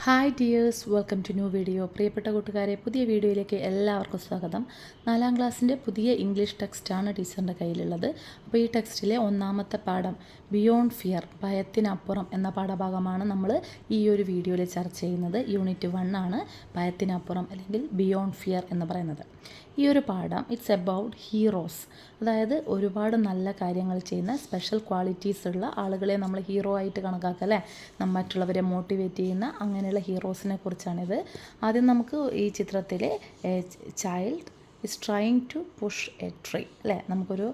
Hi dears welcome to new video പ്രിയപ്പെട്ട കൂട്ടുകാരെ പുതിയ വീഡിയോയിലേക്ക് എല്ലാവർക്കും സ്വാഗതം. നാലാം ക്ലാസ്സിന്റെ പുതിയ ഇംഗ്ലീഷ് ടെക്സ്റ്റാണ് ടീച്ചറിന്റെ കയ്യിലുള്ളത്. അപ്പോൾ ഈ ടെക്സ്റ്റിലെ ഒന്നാമത്തെ പാഠം ബിയോണ്ട് ഫിയർ ഭയത്തിനപ്പുറം എന്ന പാഠഭാഗമാണ് നമ്മൾ ഈ ഒരു വീഡിയോയിൽ ചർച്ച ചെയ്യുന്നത്. യൂണിറ്റ് വൺ ആണ് ഭയത്തിനപ്പുറം അല്ലെങ്കിൽ ബിയോണ്ട് ഫിയർ എന്ന് പറയുന്നത്. ഈ ഒരു പാഠം ഇറ്റ്സ് എബൌട്ട് ഹീറോസ് അതായത് ഒരുപാട് നല്ല കാര്യങ്ങൾ ചെയ്യുന്ന സ്പെഷ്യൽ ക്വാളിറ്റീസ് ഉള്ള ആളുകളെ നമ്മൾ ഹീറോ ആയിട്ട് കണക്കാക്കല്ലേ നമ്മൾ മറ്റുള്ളവരെ മോട്ടിവേറ്റ് ചെയ്യുന്ന അങ്ങനെയുള്ള ഹീറോസിനെ കുറിച്ചാണിത്. ആദ്യം നമുക്ക് ഈ ചിത്രത്തിലെ child is trying to push a tree അല്ലേ? നമുക്കൊരു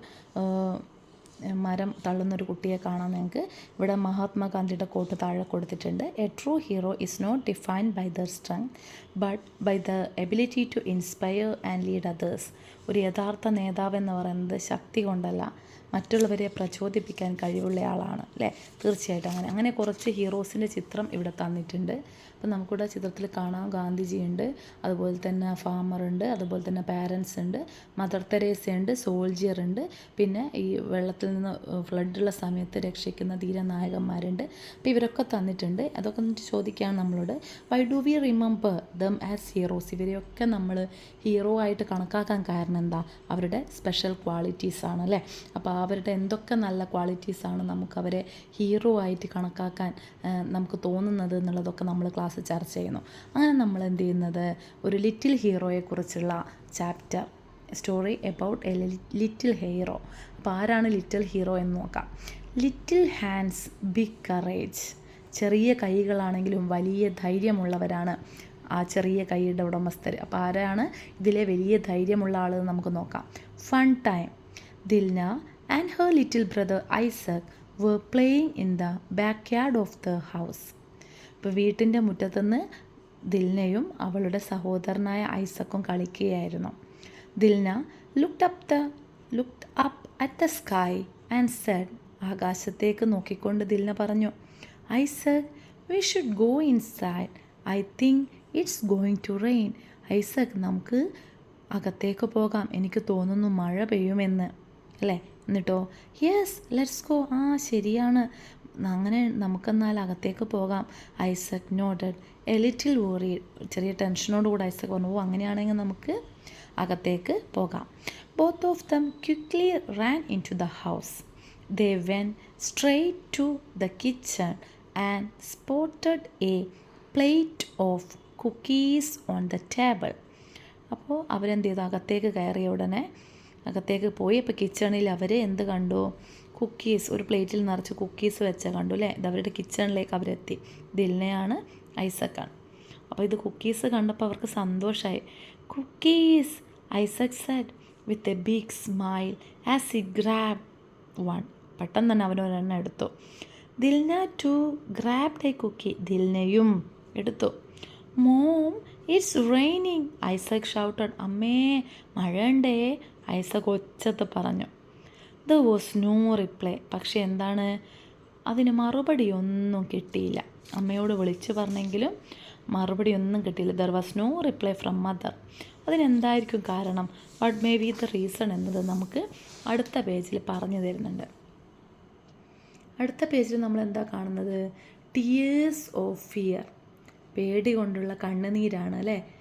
മരം തള്ളുന്നൊരു കുട്ടിയെ കാണാം നിങ്ങൾക്ക് ഇവിടെ മഹാത്മാഗാന്ധിയുടെ കോട്ട് താഴെ കൊടുത്തിട്ടുണ്ട്. A true hero is not defined by their strength but by the ability to inspire and lead others ഒരു യഥാർത്ഥ നേതാവ് എന്ന് പറയുന്നത് ശക്തി കൊണ്ടല്ല. മറ്റുള്ളവരെ പ്രചോദിപ്പിക്കാൻ കഴിവുള്ള ആളാണ് അല്ലേ? തീർച്ചയായിട്ടും അങ്ങനെ. അങ്ങനെ കുറച്ച് ഹീറോസിന്റെ ചിത്രം ഇവിടെ തന്നിട്ടുണ്ട്. അപ്പം നമുക്കിവിടെ ചിത്രത്തിൽ കാണാം. ഗാന്ധിജിയുണ്ട് അതുപോലെ തന്നെ ഫാമറുണ്ട് അതുപോലെ തന്നെ പാരൻസ് ഉണ്ട് മദർ തെരേസയുണ്ട് സോൾജിയർ ഉണ്ട് പിന്നെ ഈ വെള്ളത്തിൽ നിന്ന് ഫ്ലഡുള്ള സമയത്ത് രക്ഷിക്കുന്ന ധീരനായകന്മാരുണ്ട്. അപ്പോൾ ഇവരൊക്കെ തന്നിട്ടുണ്ട്. അതൊക്കെ എന്നിട്ട് ചോദിക്കുകയാണ് നമ്മളോട്. Why do we remember them as heroes ഇവരെയൊക്കെ നമ്മൾ ഹീറോ ആയിട്ട് കണക്കാക്കാൻ കാരണം എന്താ? അവരുടെ സ്പെഷ്യൽ ക്വാളിറ്റീസ് ആണ് അല്ലേ? അപ്പോൾ അവരുടെ എന്തൊക്കെ നല്ല ക്വാളിറ്റീസാണ് ആണ് നമുക്ക് അവരെ ഹീറോ ആയിട്ട് കണക്കാക്കാൻ നമുക്ക് തോന്നുന്നത് എന്നുള്ളതൊക്കെ നമ്മൾ ക്ലാസ് ചർച്ച ചെയ്യുന്നു. അങ്ങനെ നമ്മൾ എന്ത് ചെയ്യുന്നത്? ഒരു little ഹീറോയെക്കുറിച്ചുള്ള chapter story about a little hero അപ്പോൾ ആരാണ് ലിറ്റിൽ ഹീറോ എന്ന് നോക്കാം. ലിറ്റിൽ ഹാൻഡ്സ് ബിഗ് കറേജ് ചെറിയ കൈകളാണെങ്കിലും വലിയ ധൈര്യമുള്ളവരാണ് ആ ചെറിയ കൈയുടെ ഉടമസ്ഥർ അപ്പോൾ ആരാണ്? ഇതിലെ വലിയ ധൈര്യമുള്ള ആൾ നമുക്ക് നോക്കാം. Fun time Dilna and her little brother Isaac were in the backyard of the house ഇപ്പോൾ വീട്ടിന്റെ മുറ്റത്തുനിന്ന് ദിൽനയും അവളുടെ സഹോദരനായ ഐസക്കും കളിക്കുകയായിരുന്നു. Dilna looked up the looked up at the sky and said ആകാശത്തേക്ക് നോക്കിക്കൊണ്ട് ദിൽന പറഞ്ഞു Isaac we should go inside I think it's going to rain Isaac നമുക്ക് അകത്തേക്ക് പോകാം. എനിക്ക് തോന്നുന്നു മഴ പെയ്യുമെന്ന്. അല്ലേ? എന്നിട്ടോ? യെസ് ലെറ്റ്സ് ഗോ ആ ശരിയാണ്. അങ്ങനെ നമുക്കെന്നാൽ അകത്തേക്ക് പോകാം. Isaac nodded a little worry ചെറിയ ടെൻഷനോട് കൂടെ ഐസക് പറഞ്ഞു ഓ അങ്ങനെയാണെങ്കിൽ നമുക്ക് അകത്തേക്ക് പോകാം. Both of them quickly ran into the house they went straight to the kitchen and spotted a plate of cookies on the table അപ്പോൾ അവരെന്ത് ചെയ്തു? അകത്തേക്ക് കയറിയ ഉടനെ അകത്തേക്ക് പോയി. അപ്പോൾ കിച്ചണിൽ അവർ എന്ത് കണ്ടു? കുക്കീസ് ഒരു പ്ലേറ്റിൽ നിറച്ച് കുക്കീസ് വെച്ച കണ്ടു അല്ലേ? ഇത് അവരുടെ കിച്ചണിലേക്ക് അവരെത്തി. ദിൽനയാണ് ഐസക്കാണ്. അപ്പോൾ ഇത് കുക്കീസ് കണ്ടപ്പോൾ അവർക്ക് സന്തോഷമായി cookies Isaac said with a big smile as he grab one പെട്ടെന്ന് തന്നെ അവനൊരെണ്ണം എടുത്തു. Dilna too grab a cookie ദിൽനയും എടുത്തു. Mom it's raining Isaac shouted അമ്മേ മഴയുണ്ടേ. ഐസക് ഒച്ചത്ത് പറഞ്ഞു. There was no reply. പക്ഷെ എന്താണ്? അതിന് മറുപടി ഒന്നും കിട്ടിയില്ല. അമ്മയോട് വിളിച്ചു പറഞ്ഞെങ്കിലും മറുപടി ഒന്നും കിട്ടിയില്ല. There was no reply from mother അതിനെന്തായിരിക്കും കാരണം? What may be the reason എന്നത് നമുക്ക് അടുത്ത പേജിൽ പറഞ്ഞു തരുന്നുണ്ട്. അടുത്ത പേജിൽ നമ്മൾ എന്താ കാണുന്നത്? ടിയേഴ്സ് ഓഫ് ഫിയർ പേടി കൊണ്ടുള്ള കണ്ണുനീരാണ് അല്ലേ?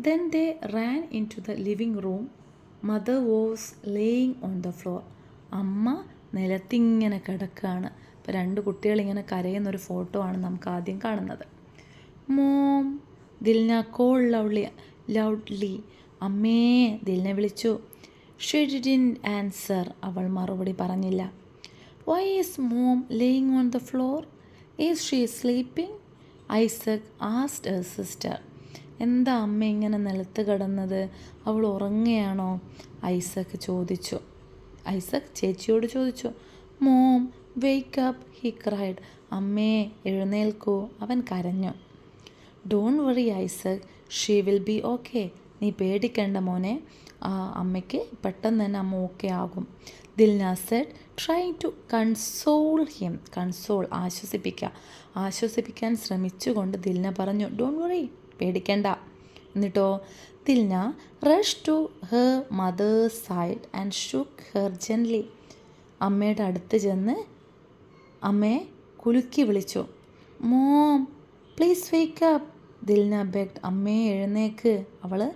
Then they ran into the living room mother was laying on the floor അമ്മ നിലത്തിങ്ങനെ കിടക്കുകയാണ്. അപ്പോൾ രണ്ട് കുട്ടികളിങ്ങനെ കരയുന്ന ഒരു ഫോട്ടോ ആണ് നമുക്ക് ആദ്യം കാണുന്നത്. Mom Dilna call loudly loudly അമ്മേ ദിൽനെ വിളിച്ചു. ഷെഡിൻ ആൻസർ അവൾ മറുപടി പറഞ്ഞില്ല. Why is mom laying on the floor is she sleeping Isaac asked sister എന്താ അമ്മ ഇങ്ങനെ നിലത്ത് കിടന്നത്? അവൾ ഉറങ്ങുകയാണോ? ഐസക് ചോദിച്ചു. ഐസക് ചേച്ചിയോട് ചോദിച്ചു. Mom wake up he cried അമ്മേ എഴുന്നേൽക്കൂ അവൻ കരഞ്ഞു. Don't worry Isaac. She will be okay നീ പേടിക്കേണ്ട മോനെ. അമ്മയ്ക്ക് പെട്ടെന്ന് തന്നെ അമ്മ ഓക്കെ ആകും. Dilna said try to console him console ആശ്വസിപ്പിക്കുക ആശ്വസിപ്പിക്കാൻ ശ്രമിച്ചുകൊണ്ട് ദിൽന പറഞ്ഞു ഡോൺ വറി പേടിക്കേണ്ട. എന്നിട്ടോ Dilna rush to her mother's side and shook her gently അമ്മയുടെ അടുത്ത് ചെന്ന് അമ്മയെ കുലുക്കി വിളിച്ചു. Mom please wake up Dilna begged അമ്മയെ എഴുന്നേക്ക്. അവൾ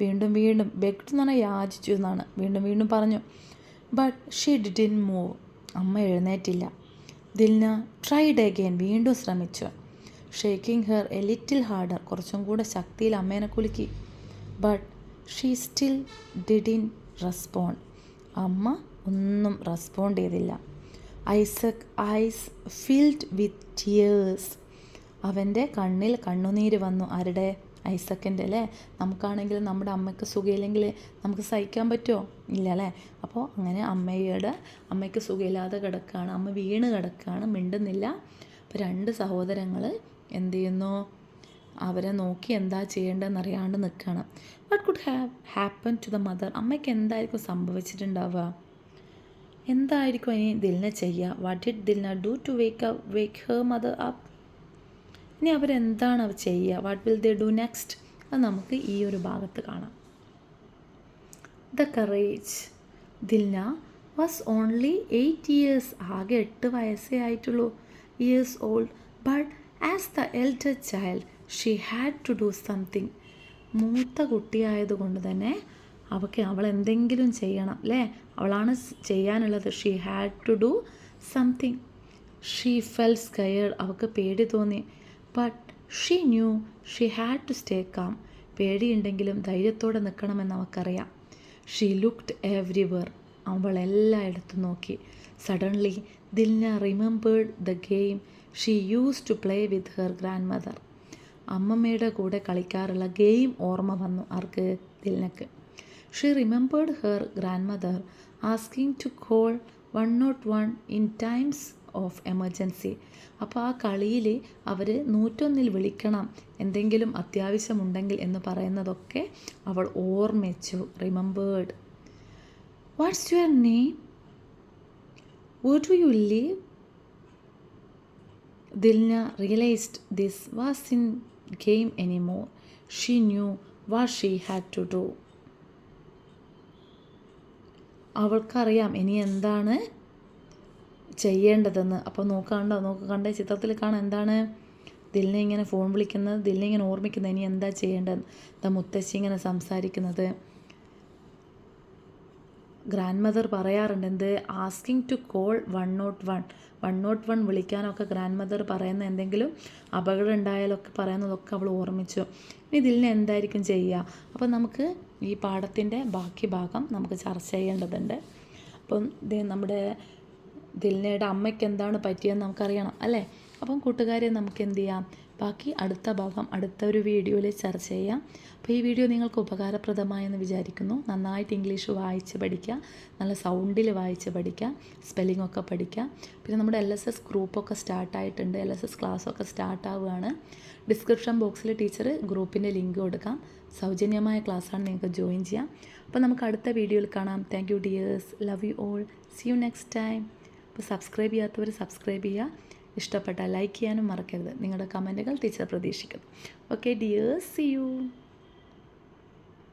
വീണ്ടും വീണ്ടും ബെഗ്ഡ് എന്ന് പറഞ്ഞാൽ യാചിച്ചു എന്നാണ്. വീണ്ടും വീണ്ടും പറഞ്ഞു. ബട്ട് ഷീ ഡിഡിൻ മൂവ് അമ്മ എഴുന്നേറ്റില്ല. ദിൽന ട്രൈഡ് അഗെയിൻ വീണ്ടും ശ്രമിച്ചു. Shaking her a little harder കുറച്ചും കൂടെ ശക്തിയിൽ അമ്മേനെ കുലുക്കി. But she still didn't respond അമ്മ ഒന്നും റെസ്പോണ്ട് ചെയ്തില്ല. Isaac eyes filled with tears അവന്റെ കണ്ണിൽ കണ്ണുനീര് വന്നു. ആരുടെ? ഐസക്കിന്റെ അല്ലേ? നമുക്കാണെങ്കിൽ നമ്മുടെ അമ്മയ്ക്ക് സുഖമില്ലെങ്കിൽ നമുക്ക് സഹിക്കാൻ പറ്റുമോ? ഇല്ല അല്ലേ? അപ്പോൾ അങ്ങനെ അമ്മയുടെ അമ്മയ്ക്ക് സുഖമില്ലാതെ കിടക്കുകയാണ്. അമ്മ വീണ് കിടക്കുകയാണ്. മിണ്ടുന്നില്ല. അപ്പോൾ രണ്ട് സഹോദരങ്ങൾ എന്ത് ചെയ്യുന്നു? അവരെ നോക്കി എന്താ ചെയ്യേണ്ടതെന്ന് അറിയാണ്ട് നിൽക്കുകയാണ് what could have happen to the mother അമ്മയ്ക്ക് എന്തായിരിക്കും സംഭവിച്ചിട്ടുണ്ടാവുക? എന്തായിരിക്കും ഇനി ദിൽന ചെയ്യുക? What did Dilna do to wake up wake her mother up ഇനി അവരെന്താണ് അവർ ചെയ്യുക? What will they do next അത് നമുക്ക് ഈ ഒരു ഭാഗത്ത് കാണാം. The courage Dilna was only eight years ആകെ എട്ട് വയസ്സേ ആയിട്ടുള്ളൂ. Years old but as the elder child she had to do something മൂത്ത കുട്ടിയായതുകൊണ്ട് തന്നെ അവൾക്ക് അവൾ എന്തെങ്കിലും ചെയ്യണം അല്ലേ അവളാണ് ചെയ്യാനുള്ളത്. She had to do something she felt scared അവൾക്ക് പേടി തോന്നി. But she knew she had to stay calm പേടിയുണ്ടെങ്കിലും ധൈര്യത്തോടെ നിൽക്കണമെന്ന് അവൾക്കറിയാം ഷീ ലുക്ഡ് എവ്രിവർ അവൾ എല്ലായിടത്തും നോക്കി suddenly Dilna remembered the game she use to play with her grandmother അമ്മമ്മയുടെ കൂടെ കളിക്കാറുള്ള ഗെയിം ഓർമ്മ വന്നു ആർക്ക് ദിൽനക്ക്. She remembered her grandmother asking to call one not one in times of emergency അപ്പോൾ ആ കളിയിൽ അവർ നൂറ്റൊന്നിൽ വിളിക്കണം എന്തെങ്കിലും അത്യാവശ്യമുണ്ടെങ്കിൽ എന്ന് പറയുന്നതൊക്കെ അവൾ ഓർമ്മിച്ചു remembered what's your name would you leave Dilna realized this was in game anymore she knew what she had to do അവൾക്കറിയാം ഇനി എന്താണ് ചെയ്യേണ്ടതെന്ന്. അപ്പോൾ നോക്കാണ്ടോ? നോക്ക് കണ്ട ചിത്രത്തിൽ കാണാൻ എന്താണ് ദിലിനെ ഇങ്ങനെ ഫോൺ വിളിക്കുന്നത്. ദിലിനെ ഇങ്ങനെ ഓർമ്മിക്കുന്നത് ഇനി എന്താ ചെയ്യേണ്ടത്. ദ മുത്തശ്ശി ഇങ്ങനെ സംസാരിക്കുന്നത്. ഗ്രാൻഡ് മദർ പറയാറുണ്ട് എന്ത്? Asking to call one not one one not one വിളിക്കാനൊക്കെ grandmother പറയുന്ന എന്തെങ്കിലും അപകടം ഉണ്ടായാലൊക്കെ പറയുന്നതൊക്കെ അവൾ ഓർമ്മിച്ചു. ഇതിൽ എന്തായിരിക്കും ചെയ്യുക? അപ്പം നമുക്ക് ഈ പാഠത്തിന്റെ ബാക്കി ഭാഗം നമുക്ക് ചർച്ച ചെയ്യേണ്ടതുണ്ട്. അപ്പം ഇത് നമ്മുടെ ദിൽനയുടെ അമ്മയ്ക്ക് എന്താണ് പറ്റിയെന്ന് നമുക്കറിയണം അല്ലേ? അപ്പം കൂട്ടുകാരെ നമുക്ക് എന്ത് ചെയ്യാം? ബാക്കി അടുത്ത ഭാഗം അടുത്ത ഒരു വീഡിയോയിൽ ചർച്ച ചെയ്യാം. അപ്പോൾ ഈ വീഡിയോ നിങ്ങൾക്ക് ഉപകാരപ്രദമായെന്ന് വിചാരിക്കുന്നു. നന്നായിട്ട് ഇംഗ്ലീഷ് വായിച്ച് പഠിക്കുക നല്ല സൗണ്ടിൽ വായിച്ച് പഠിക്കുക സ്പെല്ലിംഗ് ഒക്കെ പഠിക്കുക. പിന്നെ നമ്മുടെ എൽ എസ് എസ് ഗ്രൂപ്പൊക്കെ സ്റ്റാർട്ടായിട്ടുണ്ട് എൽ എസ് എസ് ക്ലാസ്സൊക്കെ സ്റ്റാർട്ട് ആവുകയാണ്. ഡിസ്ക്രിപ്ഷൻ ബോക്സിൽ ടീച്ചർ ഗ്രൂപ്പിന്റെ ലിങ്ക് കൊടുക്കാം. സൗജന്യമായ ക്ലാസ്സാണ് നിങ്ങൾക്ക് ജോയിൻ ചെയ്യാം. അപ്പോൾ നമുക്ക് അടുത്ത വീഡിയോയിൽ കാണാം. Thank you dears love you all see you next time അപ്പോൾ സബ്സ്ക്രൈബ് ചെയ്യാത്തവർ സബ്സ്ക്രൈബ് ചെയ്യുക. ഇഷ്ടപ്പെട്ടാൽ ലൈക്ക് ചെയ്യാനും മറക്കരുത്. നിങ്ങളുടെ കമന്റുകൾ ടീച്ചർ പ്രതീക്ഷിക്കുന്നു. Okay dears C U